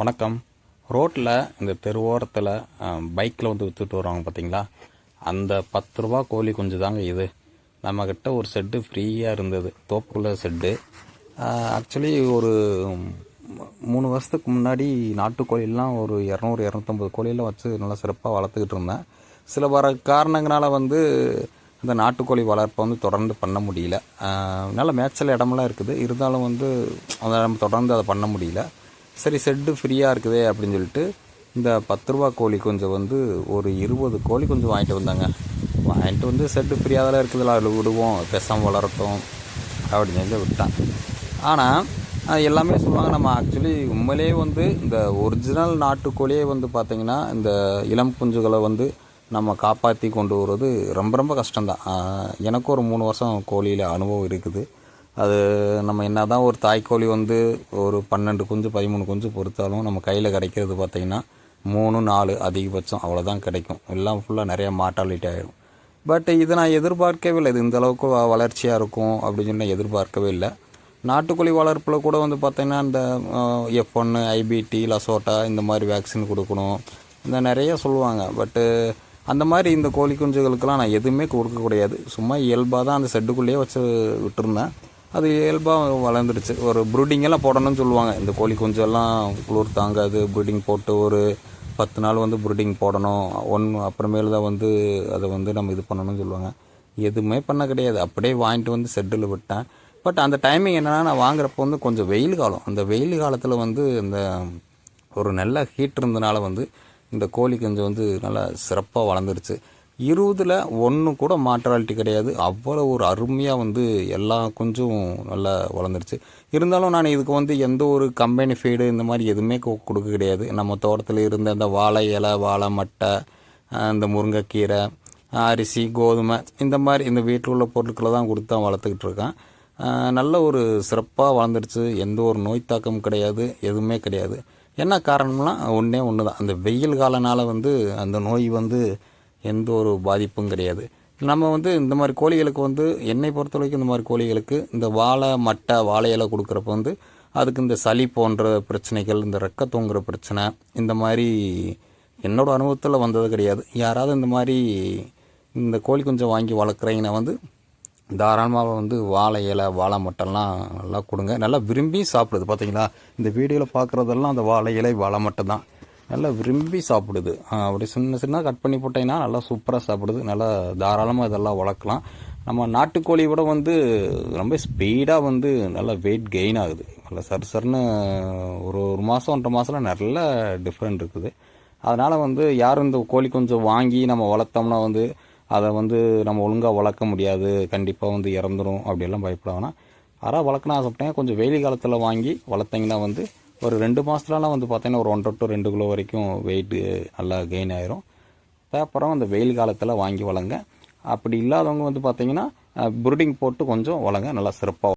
வணக்கம். ரோட்டில் இந்த தெருவோரத்தில் பைக்கில் வந்து விற்றுட்டு வருவாங்க பார்த்தீங்களா அந்த பத்து ரூபா கோழி குஞ்சு தாங்க இது. நம்மக்கிட்ட ஒரு செட்டு ஃப்ரீயாக இருந்தது. தோப்புக்குள்ள செட்டு. ஆக்சுவலி ஒரு மூணு வருஷத்துக்கு முன்னாடி நாட்டுக்கோழிலாம் ஒரு இரநூறு இரநூத்தம்பது கோழியெல்லாம் வச்சு நல்லா சிறப்பாக வளர்த்துக்கிட்டு இருந்தேன். சில வர காரணங்களால் வந்து இந்த நாட்டுக்கோழி வளர்ப்பை வந்து தொடர்ந்து பண்ண முடியல. நல்ல மேய்ச்சல் இடமெல்லாம் இருக்குது. இருந்தாலும் வந்து அதை நம்ம தொடர்ந்து அதை பண்ண முடியல. சரி செட்டு ஃப்ரீயாக இருக்குதே அப்படின்னு சொல்லிட்டு இந்த பத்து ரூபா கோழி கொஞ்சம் வந்து ஒரு இருபது கோழி கொஞ்சம் வாங்கிட்டு வந்தாங்க. வாங்கிட்டு வந்து செட்டு ஃப்ரீயாக தான் இருக்குதுல்ல அதில் விடுவோம் பெசாமல் வளரட்டும் அப்படின்னு சொல்லி விட்டான். ஆனால் எல்லாமே சொல்லுவாங்க நம்ம ஆக்சுவலி உண்மையிலேயே வந்து இந்த ஒரிஜினல் நாட்டுக்கோழியே வந்து பார்த்திங்கன்னா இந்த இளம் குஞ்சுகளை வந்து நம்ம காப்பாற்றி கொண்டு வர்றது ரொம்ப ரொம்ப கஷ்டம்தான். எனக்கும் ஒரு மூணு வருஷம் கோழியில் அனுபவம் இருக்குது. அது நம்ம என்ன தான் ஒரு தாய்க்கோழி வந்து ஒரு பன்னெண்டு குஞ்சு பதிமூணு குஞ்சு பொறுத்தாலும் நம்ம கையில் கிடைக்கிறது பார்த்திங்கன்னா மூணு நாலு அதிகபட்சம் அவ்வளோதான் கிடைக்கும். எல்லாம் ஃபுல்லாக நிறையா மார்ட்டாலிட்டி ஆகிடும் பட் இது நான் எதிர்பார்க்கவே இல்லை. இது இந்த அளவுக்கு வ- வளர்ச்சியாக இருக்கும் அப்படின்னு சொல்லி எதிர்பார்க்கவே இல்லை. நாட்டுக்கோழி வளர்ப்பில் கூட வந்து பார்த்திங்கன்னா இந்த எஃப் ஒன்று ஐபிடி லசோட்டா இந்த மாதிரி வேக்சின் கொடுக்கணும். இந்த நிறைய சொல்லுவாங்க. பட்டு அந்த மாதிரி இந்த கோழி குஞ்சுகளுக்கெல்லாம் நான் எதுவுமே கொடுக்க கிடையாது சும்மா இயல்பாக தான் அந்த செட்டுக்குள்ளேயே வச்சு விட்டுருந்தேன். அது இயல்பாக வளர்ந்துடுச்சு. ஒரு ப்ரூடிங்கெல்லாம் போடணும்னு சொல்லுவாங்க. இந்த கோழி குஞ்செல்லாம் குளிர் தாங்காது. ப்ரூடிங் போட்டு ஒரு பத்து நாள் வந்து ப்ரூடிங் போடணும். ஒன் அப்புறமேலு தான் வந்து அதை வந்து நம்ம இது பண்ணணும்னு சொல்லுவாங்க. எதுவுமே பண்ண கிடையாது. அப்படியே வாங்கிட்டு வந்து செட்டில் விட்டேன். பட் அந்த டைமிங் என்னென்னா நான் வாங்குறப்போ வந்து கொஞ்சம் வெயில் காலம். அந்த வெயில் காலத்தில் வந்து இந்த ஒரு நல்ல ஹீட் இருந்தனால வந்து இந்த கோழி கொஞ்சம் வந்து நல்லா சிறப்பாக வளர்ந்துருச்சு. இருபதில் ஒன்று கூட மாற்றாலிட்டி கிடையாது. அவ்வளோ ஒரு அருமையாக வந்து எல்லா கொஞ்சம் நல்லா வளர்ந்துருச்சு. இருந்தாலும் நான் இதுக்கு வந்து எந்த ஒரு கம்பெனி ஃபீடு இந்த மாதிரி எதுவுமே கொ- கொடுக்க கிடையாது. நம்ம தோட்டத்தில் இருந்த அந்த வாழை இலை வாழை மட்டை இந்த முருங்கைக்கீரை அரிசி கோதுமை இந்த மாதிரி இந்த வீட்டில் உள்ள பொருட்களை தான் கொடுத்து தான் வளர்த்துக்கிட்டு இருக்கேன். நல்ல ஒரு சிறப்பாக வளர்ந்துருச்சு. எந்த ஒரு நோய் தாக்கம் கிடையாது. எதுவுமே கிடையாது. என்ன காரணம்னா ஒன்றே ஒன்று தான் அந்த வெயில் காலனால வந்து அந்த நோய் வந்து எந்த ஒரு பாதிப்பும் கிடையாது. நம்ம வந்து இந்த மாதிரி கோழிகளுக்கு வந்து என்னை பொறுத்த வரைக்கும் இந்த மாதிரி கோழிகளுக்கு இந்த வாழை மட்டை வாழை இலை கொடுக்குறப்ப வந்து அதுக்கு இந்த சளி போன்ற பிரச்சனைகள் இந்த ரெக்க தூங்குற பிரச்சனை இந்த மாதிரி என்னோடய அனுபவத்தில் வந்தது கிடையாது. யாராவது இந்த மாதிரி இந்த கோழி குஞ்சம் வாங்கி வளர்க்குறீங்கன்னா வந்து தாராளமாக வந்து வாழை இலை வாழை மட்டெல்லாம் நல்லா கொடுங்க. நல்லா விரும்பி சாப்பிடுது. பார்த்தீங்களா இந்த வீடியோவில் பார்க்குறதெல்லாம் அந்த வாழை இலை வாழை மட்டை தான். நல்லா விரும்பி சாப்பிடுது. அப்படி சின்ன சின்ன கட் பண்ணி போட்டீங்கன்னா நல்லா சூப்பராக சாப்பிடுது. நல்லா தாராளமாக இதெல்லாம் வளர்க்கலாம். நம்ம நாட்டுக்கோழி விட வந்து ரொம்ப ஸ்பீடாக வந்து நல்லா வெயிட் கெயின் ஆகுது. நல்லா சர் சருன்னு ஒரு ஒரு மாதம் ஒன்றரை மாதம்லாம் நல்ல டிஃப்ரெண்ட் இருக்குது. அதனால் வந்து யாரும் இந்த கோழி கொஞ்சம் வாங்கி நம்ம வளர்த்தோம்னா வந்து அதை வந்து நம்ம ஒழுங்காக வளர்க்க முடியாது. கண்டிப்பாக வந்து இறந்துடும் அப்படியெல்லாம் பயப்படாதுன்னா யாராவது வளர்க்கணும் ஆசைப்பட்டேன் கொஞ்சம் வெயில் காலத்தில் வாங்கி வளர்த்தீங்கன்னா வந்து ஒரு ரெண்டு மாதத்துலலாம் வந்து பார்த்தீங்கன்னா ஒரு ஒன்றரை டு ரெண்டு கிலோ வரைக்கும் வெயிட்டு நல்லா கெயின் ஆயிரும். பேப்பரும் அந்த வெயில் காலத்தில் வாங்கி வளங்க அப்படி இல்லாதவங்க வந்து பார்த்தீங்கன்னா புரிடிங் போட்டு கொஞ்சம் வளங்க நல்லா சிறப்பாக